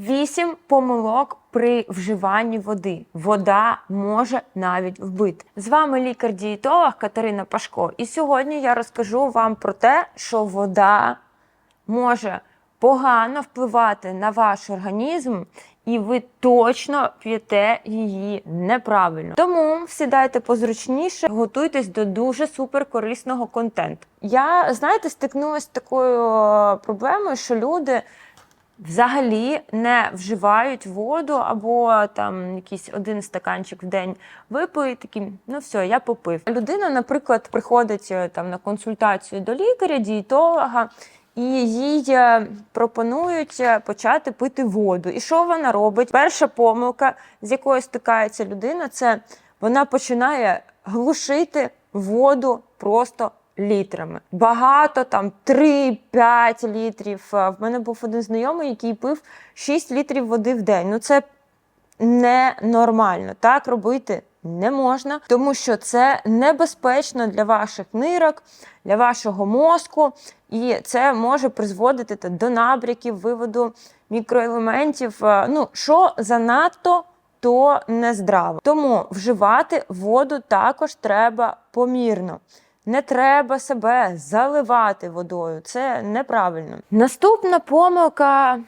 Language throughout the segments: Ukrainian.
Вісім помилок при вживанні води. Вода може навіть вбити. З вами лікар-дієтолог Катерина Пашко. І сьогодні я розкажу вам про те, що вода може погано впливати на ваш організм, і ви точно п'єте її неправильно. Тому сідайте позручніше, готуйтесь до дуже суперкорисного контенту. Я, знаєте, стикнулася з такою е, проблемою, що люди. Взагалі не вживають воду або там якийсь один стаканчик в день випили, такі, ну все, я попив. Людина, наприклад, приходить е, там на консультацію до лікаря, дієтолога, і їй е, пропонують е, почати пити воду. І що вона робить? Перша помилка, з якою стикається людина, це вона починає глушити воду просто літрами. Багато там 3-5 літрів. Е, В мене був один знайомий, який пив 6 літрів води в день. Ну це ненормально. Так робити не можна, тому що це небезпечно для ваших нирок, для вашого мозку, і це може призводити до набряків, виводу мікроелементів. Е, Ну, що занадто. То нездраво. Тому вживати воду також треба помірно. Не треба себе заливати водою. Це неправильно. Наступна помилка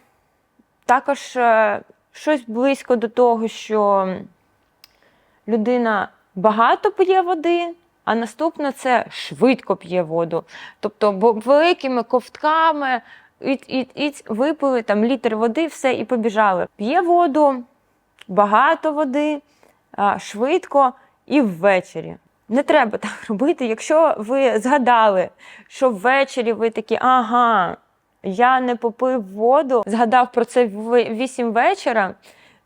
також е, щось близько до того, що людина багато п'є води, а наступна це швидко п'є воду. Тобто великими ковтками іт, іт, іт, випили там літр води, все і побіжали. П'є воду, багато води, швидко і ввечері. Не треба так робити. Якщо ви згадали, що ввечері ви такі, ага, я не попив воду, згадав про це в 8 вечора,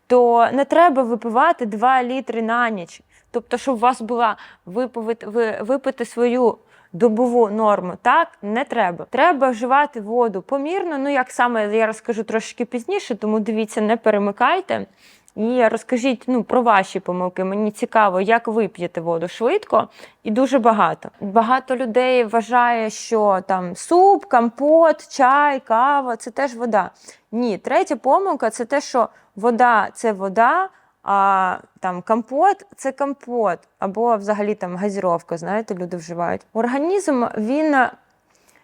то не треба випивати 2 літри на ніч. Тобто, щоб у вас була випити, випити свою добову норму. Так, не треба. Треба вживати воду помірно. Ну, як саме я розкажу трошки пізніше, тому дивіться, не перемикайте. І розкажіть ну, про ваші помилки. Мені цікаво, як ви п'єте воду швидко і дуже багато. Багато людей вважає, що там суп, компот, чай, кава це теж вода. Ні, третя помилка це те, що вода це вода, а там компот це компот, або взагалі там газіровка, знаєте, люди вживають. Організм він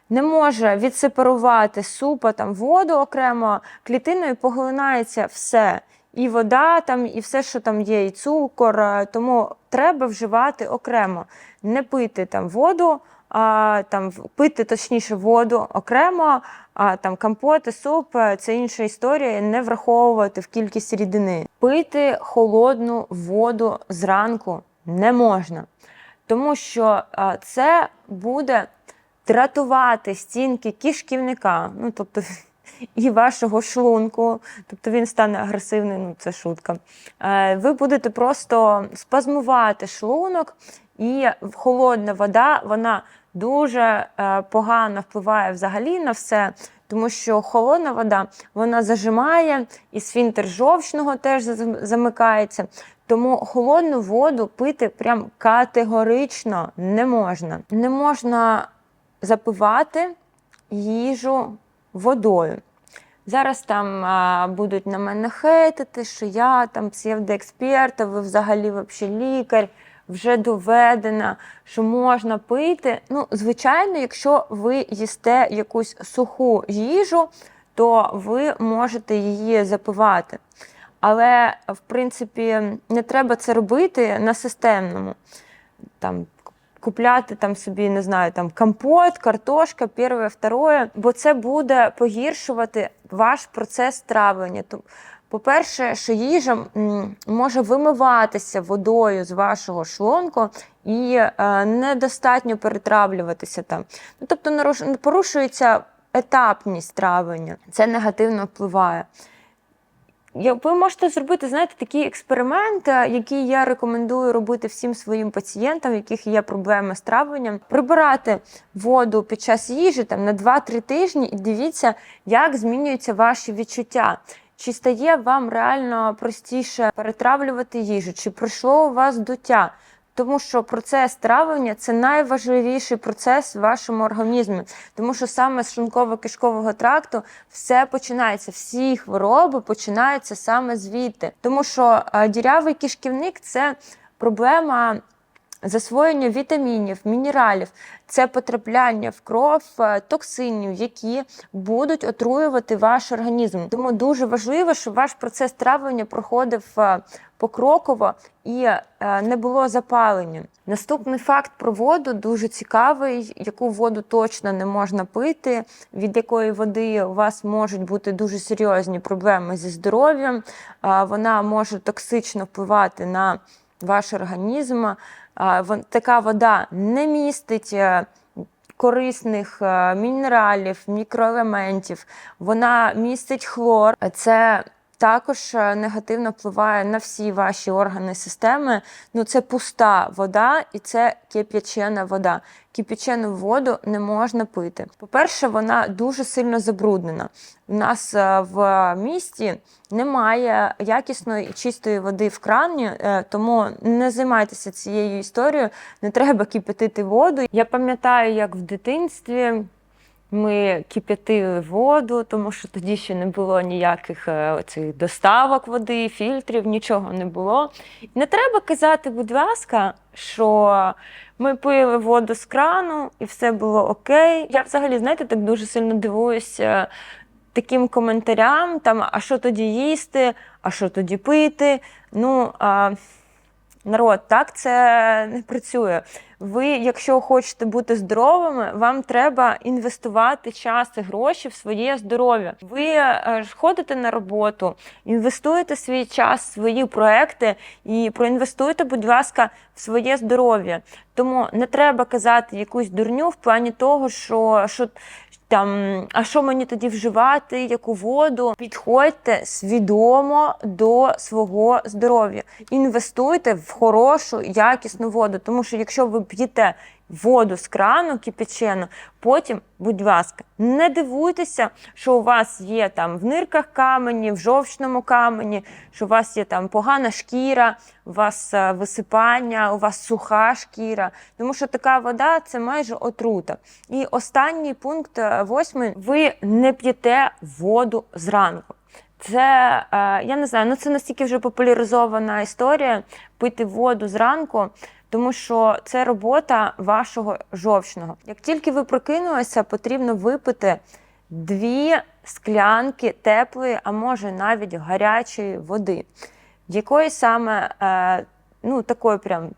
не може відсепарувати супа, там воду окремо, клітиною поглинається все. І вода, там, і все, що там є, і цукор. е, Тому треба вживати окремо. Не пити там воду, а там пити точніше воду окремо, а там компоти, суп е, це інша історія. Не враховувати в кількість рідини. Пити холодну воду зранку не можна, тому що е, це буде дратувати стінки кишківника. Ну тобто і вашого шлунку, тобто він стане агресивний, ну це шутка. Е, Ви будете просто спазмувати шлунок, і холодна вода вона дуже е, погано впливає взагалі на все. Тому що холодна вода вона зажимає, і сфінтер жовчного теж замикається. Тому холодну воду пити прям категорично не можна. Не можна запивати їжу водою. Зараз там а, будуть на мене хейтити, що я там псевдоексперт, а ви взагалі вообще лікар, вже доведено, що можна пити. Ну, звичайно, якщо ви їсте якусь суху їжу, то ви можете її запивати. Але, в принципі, не треба це робити на системному. Там, купляти там собі, не знаю, там компот, картошка, перше, второе, бо це буде погіршувати ваш процес травлення. По-перше, що їжа може вимиватися водою з вашого шлунку і е, недостатньо перетравлюватися там. Ну, тобто порушується етапність травлення. Це негативно впливає. Ви можете зробити, знаєте, такий експеримент, який я рекомендую робити всім своїм пацієнтам, в яких є проблеми з травленням. Прибирати воду під час їжі там, на 2-3 тижні і дивіться, як змінюються ваші відчуття. Чи стає вам реально простіше перетравлювати їжу, чи пройшло у вас дуття? Тому що процес травлення це найважливіший процес в вашому організмі, тому що саме з шлунково-кишкового тракту все починається, всі хвороби починаються саме звідти. Тому що е, дірявий кишківник це проблема засвоєння вітамінів, мінералів, це потрапляння в кров е, токсинів, які будуть отруювати ваш організм. Тому дуже важливо, щоб ваш процес травлення проходив е, покроково і е, не було запалення. Наступний факт про воду дуже цікавий, яку воду точно не можна пити, від якої води у вас можуть бути дуже серйозні проблеми зі здоров'ям. Вона може токсично впливати на ваш організм. Така вода не містить. е, Корисних е, мінералів, мікроелементів, вона містить хлор. Це також е, негативно впливає на всі ваші органи системи. Ну, це пуста вода і це кип'ячена вода. Кип'ячену воду не можна пити. По-перше, вона дуже сильно забруднена. У нас е, в місті немає якісної і чистої води в крані, е, тому не займайтеся цією історією. Не треба кипятити воду. Я пам'ятаю, як в дитинстві ми кип'ятили воду, тому що тоді ще не було ніяких е, цих доставок води, фільтрів, нічого не було. Не треба казати, будь ласка, що ми пили воду з крану і все було окей. Я взагалі, знаєте, так дуже сильно дивуюся таким коментарям, там, а що тоді їсти, а що тоді пити. Ну, а, народ, так це не працює. Ви, якщо хочете бути здоровими, вам треба інвестувати час і гроші в своє здоров'я. Ви е, ходите на роботу, інвестуєте свій час, в свої проекти і проінвестуйте, будь ласка, в своє здоров'я. Тому не треба казати якусь дурню в плані того, що, що там, а що мені тоді вживати, яку воду? Підходьте свідомо до свого здоров'я. Інвестуйте в хорошу, якісну воду. Тому що якщо ви п'єте воду з крану кипячену, потім, будь ласка, не дивуйтеся, що у вас є там в нирках камені, в жовчному камені, що у вас є там погана шкіра, у вас е, висипання, у вас суха шкіра. Тому що така вода це майже отрута. І останній пункт, е, восьмий, ви не п'єте воду зранку. Це е, я не знаю, ну це настільки вже популяризована історія пити воду зранку, тому що це робота вашого жовчного. Як тільки ви прокинулися, потрібно випити дві склянки теплої, а може навіть гарячої води, якої саме е, ну такої прям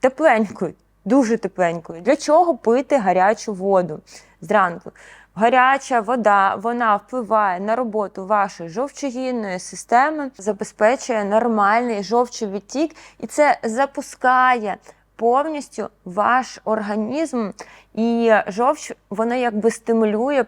тепленької, дуже тепленької. Для чого пити гарячу воду зранку? Гаряча вода вона впливає на роботу вашої жовчогінної системи, забезпечує нормальний жовчовідтік, і це запускає повністю ваш організм. І жовч вона якби стимулює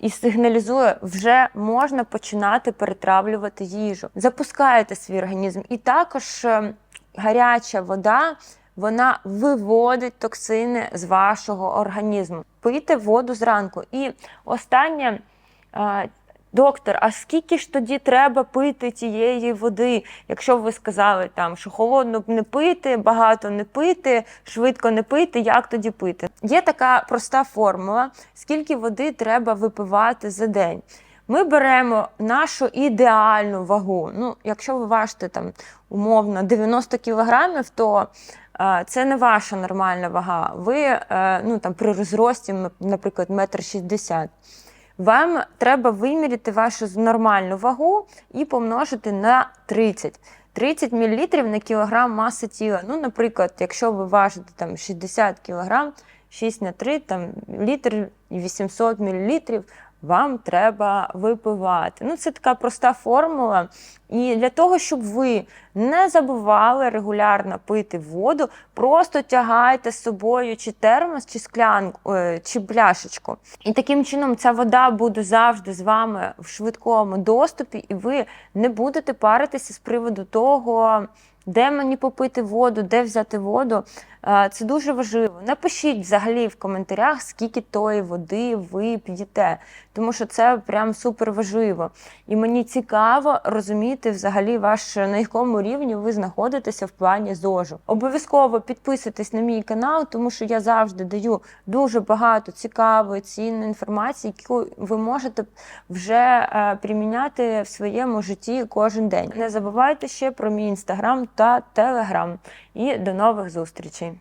і сигналізує, вже можна починати перетравлювати їжу. Запускаєте свій організм. І також е, гаряча вода. Вона виводить токсини з вашого організму. Пийте воду зранку. І останнє, доктор, а скільки ж тоді треба пити тієї води? Якщо ви сказали, там, що холодно не пити, багато не пити, швидко не пити, як тоді пити? Є така проста формула, скільки води треба випивати за день. Ми беремо нашу ідеальну вагу. Ну, якщо ви важите там умовно 90 кілограмів, то це не ваша нормальна вага. Ви е, ну, там, при розрості, наприклад, метр шістдесят. Вам треба виміряти вашу нормальну вагу і помножити на 30. 30 мл на кілограм маси тіла. Ну, наприклад, якщо ви важите там 60 кг, 6 на 3, там літр 800 мл вам треба випивати. Ну, це така проста формула. І для того, щоб ви не забували регулярно пити воду, просто тягайте з собою чи термос, чи склянку, е, чи пляшечку. І таким чином ця вода буде завжди з вами в швидкому доступі, і ви не будете паритися з приводу того, де мені попити воду, де взяти воду. Е, Це дуже важливо. Напишіть взагалі в коментарях, скільки тої води ви п'єте, тому що це прям супер важливо. І мені цікаво розуміти взагалі ваш на якому рівні ви знаходитеся в плані ЗОЖу. Обов'язково підписуйтесь на мій канал, тому що я завжди даю дуже багато цікавої, цінної інформації, яку ви можете вже е, приміняти в своєму житті кожен день. Не забувайте ще про мій інстаграм та телеграм. І до нових зустрічей!